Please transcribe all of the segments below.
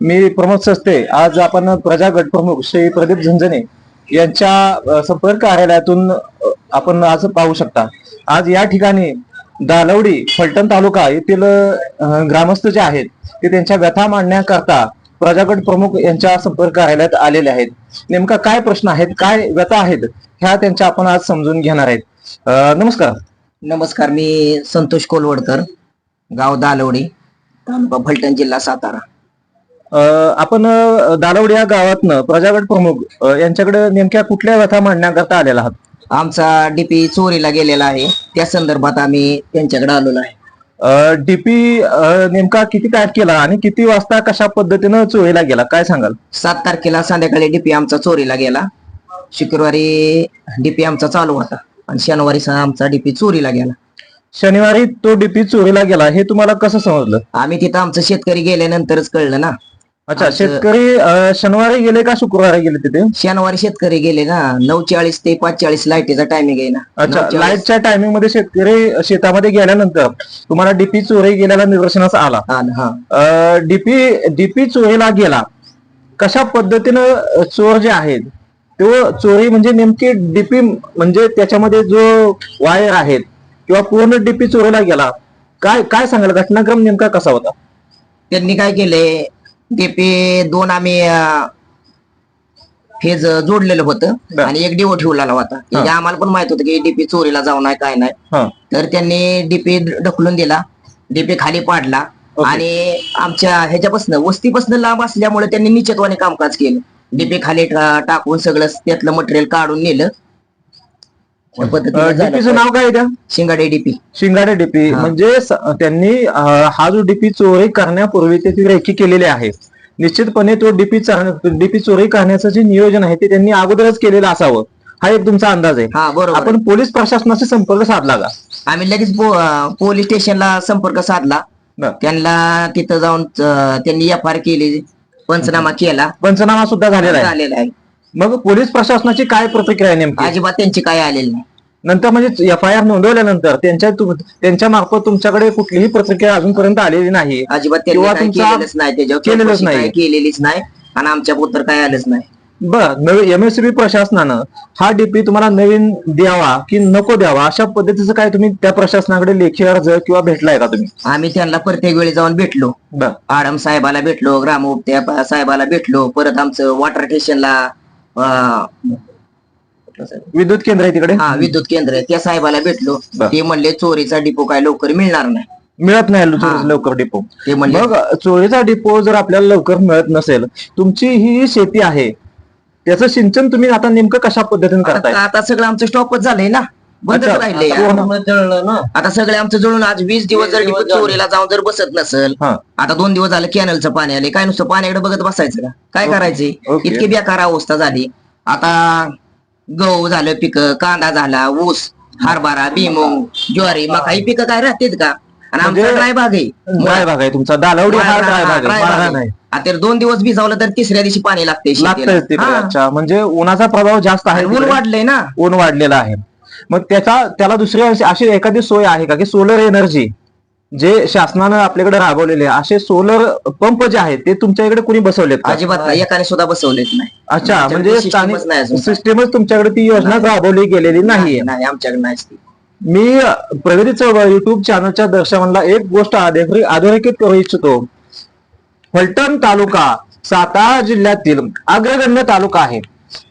मी प्रमोद सस्ते आज आपण प्रजा गट प्रमुख श्री प्रदीप झंझने यांच्या संपर्क कार्यालयातून आपण आज पाहू शकता. आज या ठिकाणी दालवडी फलटण तालुका येथील ग्रामस्थ जे आहेत ते त्यांच्या व्यथा मांडण्याकरता प्रजागट प्रमुख यांच्या संपर्क कार्यालयात आलेले आहेत. नेमका काय प्रश्न आहेत काय व्यथा आहेत ह्या त्यांच्या आपण आज समजून घेणार आहेत. नमस्कार. नमस्कार मी संतोष कोलवडकर गाव दालवडी तालुका फलटण जिल्हा सातारा. आपण अ, दालवडी या गावातनं प्रजागट प्रमुख यांच्याकडे नेमक्या कुठल्या व्यथा मांडण्याकरता आलेला आहात? आमचा डीपी चोरीला गेलेला आहे. त्या संदर्भात आम्ही त्यांच्याकडे आलेलो आहे. डीपी नेमका किती तारखेला आणि किती वाजता कशा पद्धतीनं चोरीला गेला? काय सांगाल? सात तारखेला संध्याकाळी डीपी आमचा चोरीला गेला. शुक्रवारी डीपी आमचा चालू होता आणि शनिवारी आमचा डीपी चोरीला गेला. शनिवारी तो डीपी चोरीला गेला. हे तुम्हाला कसं समजलं? आम्ही तिथं आमचं शेतकरी गेल्यानंतरच कळलं ना. अच्छा आमचं- शेतकरी अ, शनिवारी गेले का शुक्रवारी गेले तिथे? शनिवारी शेतकरी गेले ना. नऊ चाळीस ते पाच चाळीस लाईटीचा टायमिंग आहे ना. अच्छा 9:40 लाईटच्या टायमिंगमध्ये शेतकरी शेतामध्ये गेल्यानंतर तुम्हाला डीपी चोरी गेल्याला निदर्शनास आला. हा ना, हा डीपी डीपी चोरीला गेला. कशा पद्धतीनं अ, चोर जे आहेत तो चोरी म्हणजे नेमकी डीपी म्हणजे त्याच्यामध्ये जो वायर आहेत किंवा पूर्ण डीपी चोरीला गेला. काय काय सांगाल? घटनाक्रम नेमका कसा होता? त्यांनी काय केले? डीपी दोन आम्ही फेज जोडलेलं होतं. आणि एक डिओ ठेवलेला होता. म्हणजे आम्हाला पण माहीत होतं की डीपी चोरीला जाऊ नये काय नाही. हा. तर त्यांनी डीपी ढकलून दिला. डीपी खाली पाडला. आणि आमच्या ह्याच्यापासून वस्तीपासून लांब असल्यामुळे त्यांनी निश्चितवाने कामकाज केलं. डीपी खाली टाकून सगळं त्यातलं मटेरियल काढून नेलं. त्या पद्धतीने झालं. डीपीचं नाव काय आहे त्या? शिंगाडे डीपी शिंगाडे डीपी हा. म्हणजे स- त्यांनी अ, हा जो डीपी चोरी करण्यापूर्वी त्याची रेखी केलेली आहे निश्चितपणे तो डीपी डीपी चोरी करण्याचं जे नियोजन आहे ते त्यांनी अगोदरच केलेलं असावं. हा एक तुमचा अंदाज आहे. हा बरोबर. आपण पोलीस प्रशासनाशी संपर्क साधला का? आम्ही लगेच पो- अं, पोलीस स्टेशनला संपर्क साधला. बर. त्यांना तिथं जाऊन अं, त्यांनी एफ आर केली पंचनामा केला. पंचनामा सुद्धा झालेला आहे. झालेला आहे. मग पोलीस प्रशासनाची काय प्रतिक्रिया आहे नेमकी? अजिबात त्यांची काय आलेली नाही. नंतर म्हणजे एफ आय आर नोंदवल्यानंतर त्यांच्या त्यांच्या मार्फत तुमच्याकडे कुठलीही प्रतिक्रिया अजूनपर्यंत आलेली नाही. अजिबात त्यांनी किंवा काय तुमचा- केलेलंच नाही त्याच्यावर केलेलंच चौकशी नाही. केलेलीच नाही आणि आमच्या पुत्र काय आलंच नाही. बर नवीन एमएससीबी प्रशासनानं हा डीपी तुम्हाला नवीन द्यावा की नको द्यावा अशा पद्धतीचं काय तुम्ही त्या प्रशासनाकडे लेखी अर्ज किंवा भेटलाय का तुम्ही? आम्ही त्यांना प्रत्येक वेळी जाऊन भेटलो. बर. आडम साहेबाला भेटलो ग्रामोपत्या साहेबाला भेटलो परत आमचं वॉटर स्टेशनला विद्युत केंद्र आहे तिकडे? हा विद्युत केंद्र आहे, त्या साहेबाला भेटलो. बर. ते म्हणले चोरीचा डिपो काय लवकर मिळणार नाही. मिळत नाही हा. लवकर डिपो. ते म्हणले मग चोरीचा डिपो जर आपल्याला लवकर मिळत नसेल तुमची ही शेती आहे. त्याचं सिंचन तुम्ही आता नेमकं कशा पद्धतीने करताय? आता आता सगळं आमचं स्टॉपच झालंय ना. बंदच पूर्ण. आता सगळे आमचं जळून आज वीस दिवस जर डिपो चोरीला जाऊन जर बसत नसेल हा. आता दोन दिवस झालं कॅनलचं पाणी आले काय नुसतं पाण्याकडे बघत बसायचं का? काय. करायचे? ओके. इतकी बेकार अवस्था झाली. आता गहू झालं पिक कांदा झाला ऊस हरभरा भीमुंग ज्वारी मका ही पिकं काय राहतेत का? आणि आमचा म्हणजे ड्राय भाग आहे. ड्राय भाग आहे तुमचा. दालावडी हा ड्राय भाग आहे. नाही. आता दोन दिवस भिजवलं तर तिसऱ्या दिवशी पाणी लागते लागतंय तिकडे अच्छा. म्हणजे उन्हाचा प्रभाव जास्त आहे ऊन तिकडे. वाढलंय ना. ऊन वाढलेला आहे. मग त्याचा त्याला दुसरी अशी- एखादी सोय आहे का? की सोलर एनर्जी जे शासनानं आपल्याकडे राबवलेले असे सोलर पंप जे आहेत ते तुमच्या इकडे कुणी बसवलेत अजिबात नाही. एकाने सुद्धा बसवलेत नाही. अच्छा म्हणजे. सिस्टीमच तुमच्याकडे ती योजना राबवली गेलेली नाही आमच्याकडे नाही. मी प्रगती चळवळ युट्यूब चॅनलच्या दर्शकांना एक गोष्ट अधोरे- अधोरेखित करू इच्छितो. फलटण तालुका सातारा जिल्ह्यातील अग्रगण्य तालुका आहे.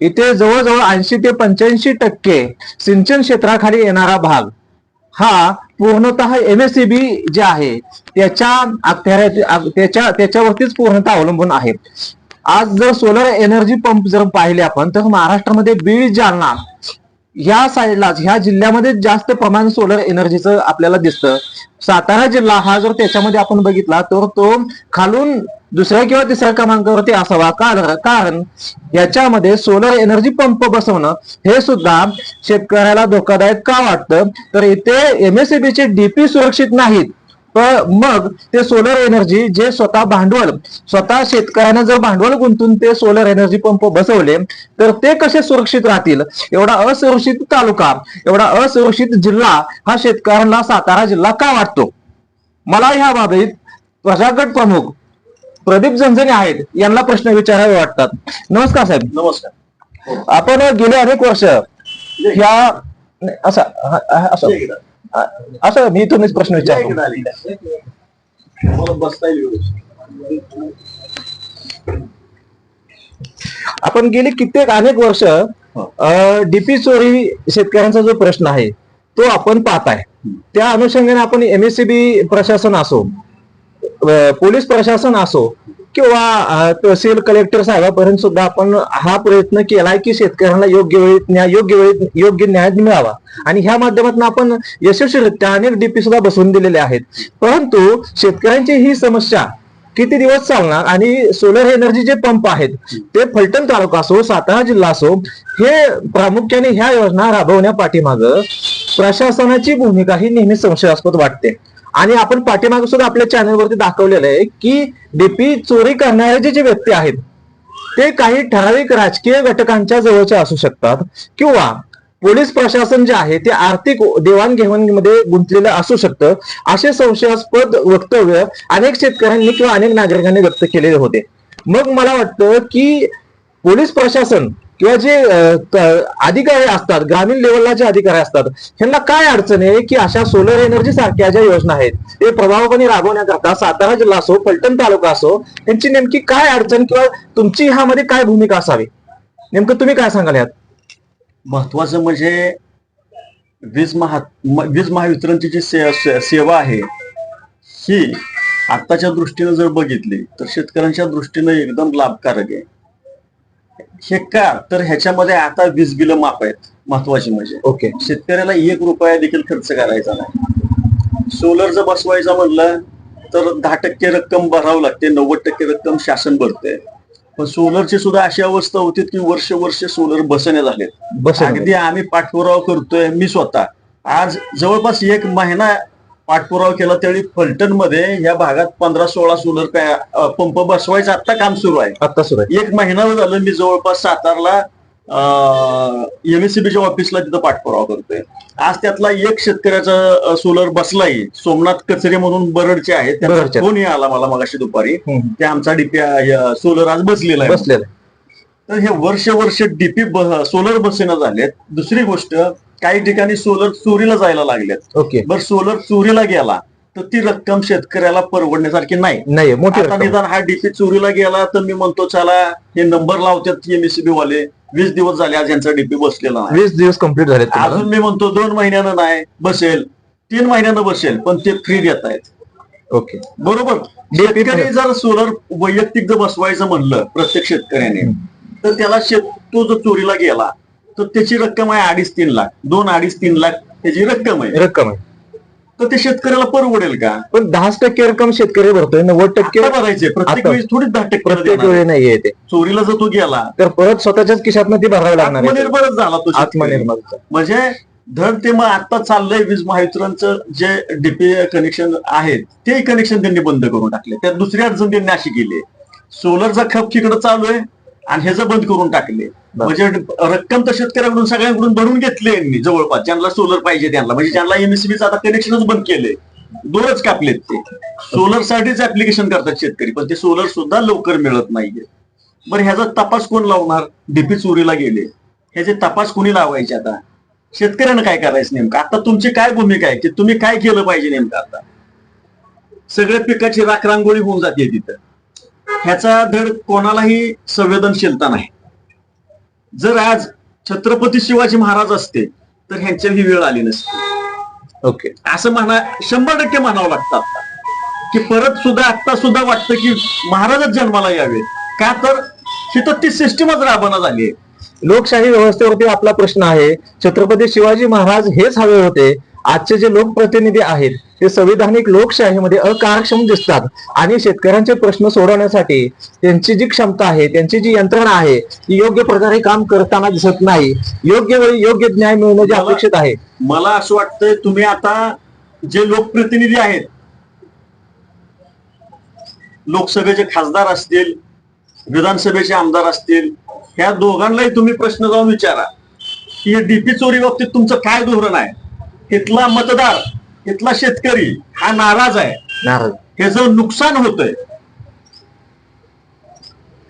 इथे जवळजवळ ऐंशी ते पंच्याऐंशी टक्के सिंचन क्षेत्राखाली येणारा भाग हा पूर्णतः बी जे आहे त्याच्या त्याच्या त्याच्यावरतीच पूर्णतः अवलंबून आहे. आज जर सोलर एनर्जी पंप जर पाहिले आपण तर महाराष्ट्रामध्ये बीड जालना ह्या साईडलाच ह्या जिल्ह्यामध्ये जास्त प्रमाण सोलर एनर्जीचं आपल्याला दिसतं. सातारा जिल्हा हा जर त्याच्यामध्ये आपण बघितला तर तो खालून दुसऱ्या किंवा तिसऱ्या क्रमांकावरती असावा. कारण कारण याच्यामध्ये सोलर एनर्जी पंप बसवणं हे सुद्धा शेतकऱ्याला धोकादायक का वाटतं? तर इथे एमएसएबीचे डीपी सुरक्षित नाहीत. मग ते सोलर एनर्जी जे स्वतः भांडवल स्वतः शेतकऱ्यानं जर भांडवल गुंतून ते सोलर एनर्जी पंप बसवले तर ते कसे सुरक्षित राहतील? एवढा असुरक्षित तालुका एवढा असुरक्षित जिल्हा हा शेतकऱ्यांना सातारा जिल्हा का वाटतो? मला ह्या बाबतीत प्रजागट प्रमुख प्रदीप झंझणे आहेत यांना प्रश्न विचारावे वाटतात. नमस्कार साहेब. नमस्कार. आपण गेले अनेक वर्ष. ह्या असं असं. असं मी तुम्हीच प्रश्न विचारतो. बसता येईल. आपण गेली कित्येक अनेक वर्ष डीपी चोरी शेतकऱ्यांचा जो प्रश्न आहे तो आपण पाहताय. त्या अनुषंगाने आपण एमएससीबी प्रशासन असो पोलीस प्रशासन असो किंवा तहसील कलेक्टर साहेबापर्यंत सुद्धा आपण हा प्रयत्न केलाय की शेतकऱ्यांना योग्य वेळी न्याय योग्य वेळी योग्य न्याय मिळावा. आणि ह्या माध्यमातून आपण यशस्वीरित्या अनेक डीपी सुद्धा बसवून दिलेले आहेत. परंतु शेतकऱ्यांची ही समस्या किती दिवस चालणार आणि सोलर एनर्जी जे पंप आहेत ते फलटण तालुका असो सातारा जिल्हा असो हे प्रामुख्याने ह्या योजना राबवण्या पाठीमाग प्रशासनाची भूमिका ही नेहमी संशयास्पद वाटते. आणि आपण पाठीमागे सुद्धा आपल्या चॅनलवरती दाखवलेलं आहे की डीपी चोरी करणारे जे जे व्यक्ती आहेत ते काही ठराविक राजकीय घटकांच्या जवळचे असू शकतात किंवा पोलीस प्रशासन जे आहे ते आर्थिक देवाणघेवाणीमध्ये गुंतलेलं असू शकतं असे संशयास्पद वक्तव्य अनेक शेतकऱ्यांनी किंवा अनेक नागरिकांनी व्यक्त केलेले होते. मग मला वाटतं की पोलीस प्रशासन किंवा जे अधिकारी असतात ग्रामीण लेवलला जे अधिकारी असतात ह्यांना काय अडचण आहे की अशा सोलर एनर्जी सारख्या ज्या योजना आहेत ते प्रभावपणे राबवण्याकरता सातारा जिल्हा असो फलटण तालुका असो यांची नेमकी काय अडचण किंवा तुमची ह्यामध्ये काय भूमिका असावी? नेमकं तुम्ही काय सांगाल यात? महत्वाचं म्हणजे वीज महा वीज महावितरणची जी से- से- सेवा आहे ही आताच्या दृष्टीनं जर बघितली तर शेतकऱ्यांच्या दृष्टीनं एकदम लाभकारक आहे. हे का? तर ह्याच्यामध्ये आता वीज बिलं माफ आहेत महत्वाची म्हणजे. ओके. शेतकऱ्याला एक रुपया देखील खर्च करायचा नाही. सोलर जर बसवायचा म्हणलं तर दहा टक्के रक्कम भरावं लागते नव्वद टक्के रक्कम शासन भरते पण सोलरची सुद्धा अशी अवस्था होती की वर्ष वर्ष सोलर बसण्या झालेत. बस अगदी आम्ही पाठपुरावा करतोय मी स्वतः. आज जवळपास एक महिना पाठपुरावा केला त्यावेळी फलटणमध्ये या भागात पंधरा सोळा सोलर पंप बसवायचं आता काम सुरू आहे. आता सुरू आहे. एक महिना झालं मी जवळपास सातारला एमएससीबीच्या ऑफिसला तिथं पाठपुरावा करतोय. आज त्यातला एक शेतकऱ्याचा सोलर बसलाय सोमनाथ कचरे म्हणून बरडचे आहेत. फोन आला मला मगाशी दुपारी. की आमचा डीपी सोलर आज बसलेला आहे. बसलेलं आहे. तर हे वर्ष वर्ष डीपी सोलर बसेना झालेत. दुसरी गोष्ट काही ठिकाणी सोलर चोरीला जायला लागलेत. ओके. बर सोलर चोरीला गेला तर ती रक्कम शेतकऱ्याला परवडण्यासारखी नाही. नाही मोठी आता रक्कम. निदान हा डीपी चोरीला गेला तर मी म्हणतो चला हे नंबर लावतात एमएससीबी वाले. वीस दिवस झाले आज यांचा डीपी बसलेला नाही. वीस दिवस कंप्लीट झाले तुम्हाला. अजून मी म्हणतो दोन महिन्यानं नाही बसेल. तीन महिन्यानं बसेल पण ते फ्री देत आहेत. ओके. बरोबर? शेतकरी जर सोलर वैयक्तिक जर बसवायचं म्हणलं प्रत्येक शेतकऱ्याने तर त्याला शेत तो जर चोरीला गेला तर त्याची रक्कम आहे अडीच तीन लाख. दोन अडीच तीन लाख त्याची रक्कम आहे. रक्कम आहे. तर ते शेतकऱ्याला परवडेल का? पण दहाच टक्के रक्कम शेतकरी भरतोय नव्वद टक्के आता भरायचे प्रत्येक आता. वेळेस थोडी दहा टक्के प्रत्येक देणार. वेळी नाहीये ते. चोरीला जर तो गेला. तर परत स्वतःच्याच खिशातनं ती भरावी लागणार आहे. आत्मनिर्भरच झाला तो शेतकरी. आत्मनिर्भर म्हणजे धड ते मग आता चाललंय वीज महावितरणचं जे डीपी कनेक्शन आहेत ते कनेक्शन त्यांनी बंद करून टाकले. त्यात दुसरी अडचण त्यांनी अशी केली. सोलरचा खप तिकडे चालू आहे आणि ह्याचं बंद करून टाकले. म्हणजे रक्कम तर शेतकऱ्याकडून सगळ्यांकडून भरून घेतली यांनी जवळपास. ज्यांना सोलर पाहिजे त्यांना. म्हणजे ज्यांना एमएससीबीचं आता कनेक्शनच बंद केले दोनच कापलेत ते. सोलर साठीच ऍप्लिकेशन करतात शेतकरी पण ते सोलर सुद्धा लवकर मिळत नाहीये. बरं ह्याचा तपास कोण लावणार? डीपी चोरीला गेले. ह्याचे तपास कोणी लावायचे आता? शेतकऱ्यानं काय करायचं नेमकं? आता तुमची काय भूमिका आहे? की तुम्ही काय केलं पाहिजे नेमकं आता? सगळ्या पिकाची राख रांगोळी होऊन जाते तिथं. ह्याचा धड कोणालाही संवेदनशीलता नाही. जर आज छत्रपती शिवाजी महाराज असते तर ह्यांच्या ही वेळ आली नसती. ओके. असं म्हणा शंभर टक्के म्हणावं लागतं आता. की परत सुद्धा आता सुद्धा वाटतं की महाराजच जन्माला यावे का तर तिथं ती सिस्टीमच राबना झाली आहे. लोकशाही व्यवस्थेवरती आपला प्रश्न आहे छत्रपती शिवाजी महाराज हेच हवे होते आजचे जे लोकप्रतिनिधी आहेत ते संविधानिक लोकशाहीमध्ये अकार्यक्षम दिसतात. आणि शेतकऱ्यांचे प्रश्न सोडवण्यासाठी त्यांची जी क्षमता आहे त्यांची जी यंत्रणा आहे ती योग्य प्रकारे काम करताना दिसत नाही. योग्य वेळी योग्य न्याय मिळणं जे अपेक्षित आहे. मला असं वाटतंय तुम्ही आता जे लोकप्रतिनिधी आहेत लोकसभेचे खासदार असतील विधानसभेचे आमदार असतील ह्या दोघांनाही तुम्ही प्रश्न जाऊन विचारा. की डीपी चोरी बाबतीत तुमचं काय धोरण आहे? इथला मतदार इथला शेतकरी हा नाराज आहे. नाराज. ह्याचं नुकसान होतंय.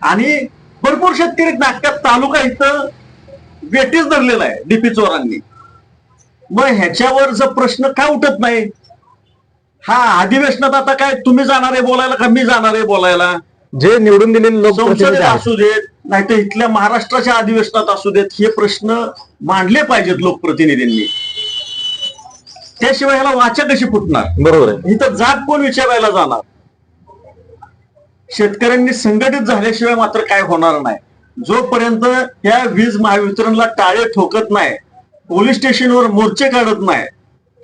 आणि भरपूर शेतकरी नाटकात तालुका इथं वेटीच धरलेला आहे डीपी चोरांनी. मग ह्याच्यावर जर प्रश्न का उठत नाही? हा अधिवेशनात आता काय तुम्ही जाणार आहे बोलायला का मी जाणार आहे बोलायला? जे निवडून दिलेले संसदेत आहेत. असू देत नाहीतर इथल्या महाराष्ट्राच्या अधिवेशनात असू देत हे प्रश्न मांडले पाहिजेत लोकप्रतिनिधींनी. त्याशिवाय ह्याला वाचा कशी फुटणार? बरोबर आहे. इथं जात कोण विचारायला जाणार? शेतकऱ्यांनी संघटित झाल्याशिवाय मात्र काय होणार नाही. जोपर्यंत या वीज महावितरणला टाळे ठोकत नाही पोलीस स्टेशनवर मोर्चे काढत नाही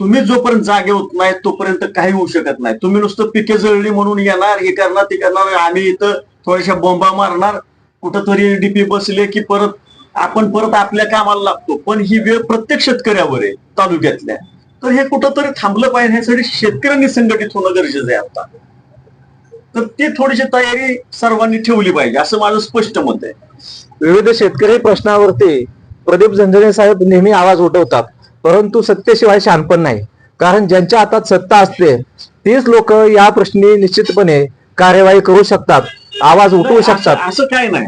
तुम्ही जोपर्यंत जागे होत नाही तोपर्यंत काही होऊ शकत नाही. तुम्ही नुसतं पिके जळली म्हणून येणार हे करणार ते करणार आम्ही इथं थोड्याशा बोंबा मारणार कुठंतरी डीपी बसले की परत आपण परत आपल्या कामाला लागतो. पण ही वेळ प्रत्येक शेतकऱ्यावर आहे तालुक्यातल्या. तर हे कुठंतरी थांबलं पाहिजे ह्यासाठी शेतकऱ्यांनी संघटित होणं गरजेचं आहे आता. तर ती थोडीशी तयारी सर्वांनी ठेवली पाहिजे असं माझं स्पष्ट मत आहे. विविध शेतकरी प्रश्नावरती प्रदीप झंझणे साहेब नेहमी आवाज उठवतात परंतु सत्तेशिवाय शानपण नाही. कारण ज्यांच्या हातात सत्ता असते तीच लोक या प्रश्नी निश्चितपणे कार्यवाही करू शकतात आवाज उठवू शकतात. असं काय नाही.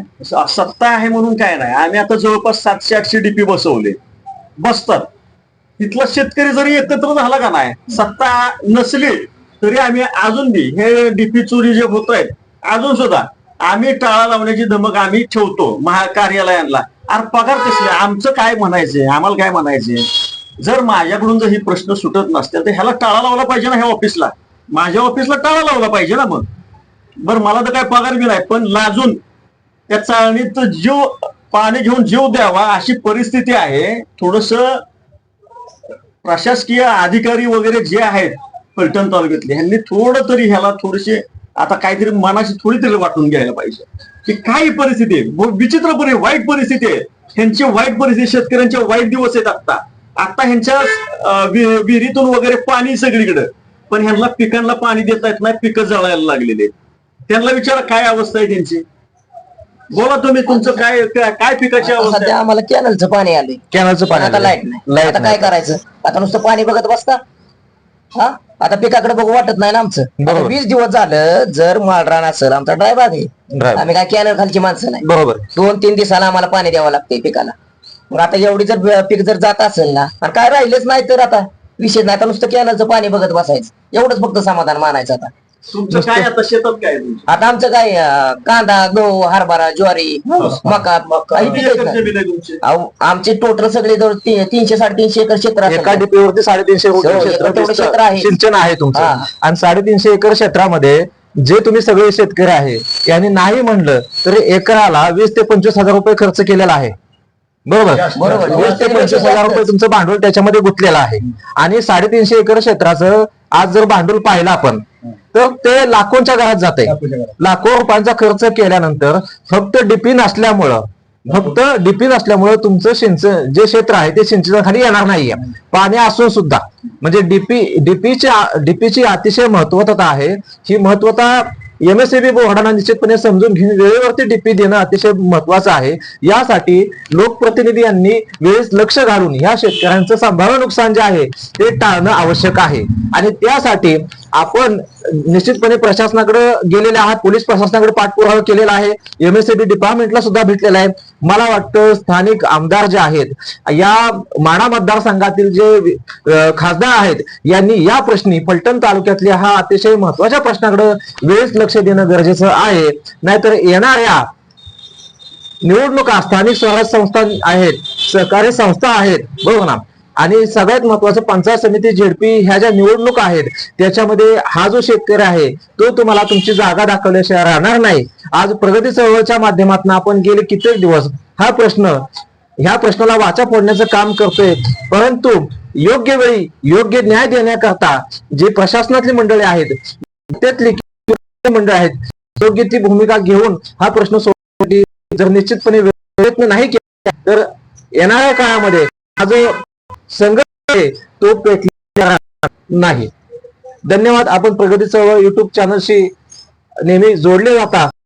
सत्ता आहे म्हणून काय नाही. आम्ही आता जवळपास सातशे आठशे डीपी बसवले. बसतात. इथला शेतकरी जरी एकत्र झाला का नाही सत्ता नसली तरी आम्ही अजून बी हे डीपी चोरी जे होत आहेत अजून सुद्धा आम्ही टाळा लावण्याची धमक आम्ही ठेवतो महा कार्यालयांना अरे पगार कसले? आमचं काय म्हणायचंय आम्हाला काय म्हणायचंय जर माझ्याकडून जर ही प्रश्न सुटत नसतील तर ह्याला टाळा लावला पाहिजे ना ह्या ऑफिसला. माझ्या ऑफिसला टाळा लावला पाहिजे ना मग. बरं मला तर काय पगार बी नाही पण लाजून त्या चाळणीत जीव पाणी घेऊन जीव द्यावा अशी परिस्थिती आहे. थोडस प्रशासकीय अधिकारी वगैरे जे आहेत फलटण तालुक्यातले ह्यांनी थोडं तरी ह्याला थोडेसे आता काहीतरी मनाशी थोडी तरी वाटून घ्यायला पाहिजे. की काय परिस्थिती आहे विचित्र परि वाईट परिस्थिती आहे. ह्यांची वाईट परिस्थिती शेतकऱ्यांचे वाईट दिवस आहेत आता आता ह्यांच्या विहिरीतून वगैरे पाणी सगळीकडे. पण ह्यांना पिकांना पाणी देता येत नाही पिकं जळायला लागलेले. त्यांना विचारा काय अवस्था आहे त्यांची. बोला तुम्ही तुमचं काय काय पिकाची अवस्था आम्हाला कॅनलचं पाणी आलंय. कॅनलचं पण आता लाइट नाही. लाइट आता काय करायचं? आता नुसतं पाणी बघत बसता. हा? आता पिकाकडे बघू वाटत नाही ना आमचं. आता बरोबर. वीस दिवस झालं जर माळरान असेल आमचा ड्रायव्हर आहे. आम्ही काय कॅनल खालची माणसं नाही. बरोबर. दोन तीन दिवसाला आम्हाला पाणी द्यावं लागते पिकाला. मग आता एवढी जर ब- पीक जर जात असेल ना आणि काय राहिलेच नाही तर आता विषय नाही. आता नुसतं कॅनलचं पाणी बघत बसायचं. एवढंच फक्त समाधान मानायचं आता. तुमचं काय आता शेतात काय तुमचं? आता आमचं काय अं, कांदा गहू हरभरा ज्वारी मका काही किती पिकंच एकर नाही. जमीन आहे तुमची अहो, आमचे टोटल सगळे जवळ ती- तीनशे साडेतीनशे एकर क्षेत्र असेल. एका डीपीवरती साडेतीनशे हो, एकर क्षेत्र तेवढं दिसतं. क्षेत्र आहे. सिंचन आहे तुमचं हा. आणि साडेतीनशे एकर क्षेत्रामध्ये जे तुम्ही सगळे शेतकरी आहे यांनी नाही म्हणलं तरी एकराला वीस ते पंचवीस हजार रुपये खर्च केलेला आहे बरोबर बरोबर. वीस ते पंचवीस हजार रुपये तुमचं भांडवल त्याच्यामध्ये गुंतलेलं आहे आणि साडेतीनशे एकर क्षेत्राचं आज जर भांडवल पाहिलं आपण तर ते लाखोंच्या घरात जाते लाखो रुपयांचा खर्च केल्यानंतर फक्त डीपी नसल्यामुळं फक्त डीपी नसल्यामुळं तुमचं सिंचन जे क्षेत्र आहे ते सिंचनाखाली येणार नाहीये. पाणी असून सुद्धा. म्हणजे डीपी डीपीची डीपीची अतिशय महत्वता आहे. ही महत्वता एमएसएबी बोर्डांना निश्चितपणे समजून घेऊन वेळेवरती डीपी देणं अतिशय महत्वाचं आहे. यासाठी लोकप्रतिनिधी यांनी वेळेस लक्ष घालून या शेतकऱ्यांचं संभाव्य नुकसान जे आहे ते टाळणं आवश्यक आहे. आणि त्यासाठी आपण निश्चितपणे प्रशासनाकडे गेलेले आहात पोलीस प्रशासनाकडे पाठपुरावा केलेला आहे एमएसएबी डिपार्टमेंटला सुद्धा भेटलेला आहे मला वाटतं स्थानिक आमदार जे आहेत या माणा मतदारसंघातील जे खासदार आहेत यांनी या प्रश्नी फलटण तालुक्यातल्या हा अतिशय महत्त्वाच्या प्रश्नाकडे वेळेस लक्ष देणं गरजेचं आहे. नाहीतर येणाऱ्या निवडणुका स्थानिक स्वराज्य संस्था आहेत सहकारी संस्था आहेत. बरोबर ना? आणि सगळ्यात महत्वाचं पंचायत समिती झेडपी ह्या ज्या निवडणूक आहेत त्याच्यामध्ये हा जो शेतकरी आहे तो तुम्हाला तुमची जागा दाखवल्याशिवाय राहणार नाही. आज प्रगती चळवळच्या माध्यमातून आपण गेले कित्येक दिवस हा प्रश्न ह्या प्रश्नाला वाचा फोडण्याचं काम करतोय. परंतु योग्य वेळी योग्य न्याय देण्याकरता जे प्रशासनातली मंडळी आहेत त्यातली मंडळ आहेत योग्य ती भूमिका घेऊन हा प्रश्न सोडवण्यासाठी जर निश्चितपणे प्रयत्न नाही केला तर येणाऱ्या काळामध्ये हा जो संघर्ष तो पेटलेला नाही. धन्यवाद. आपण प्रगती चळवळ युट्यूब चॅनलशी नेहमी जोडले जाता.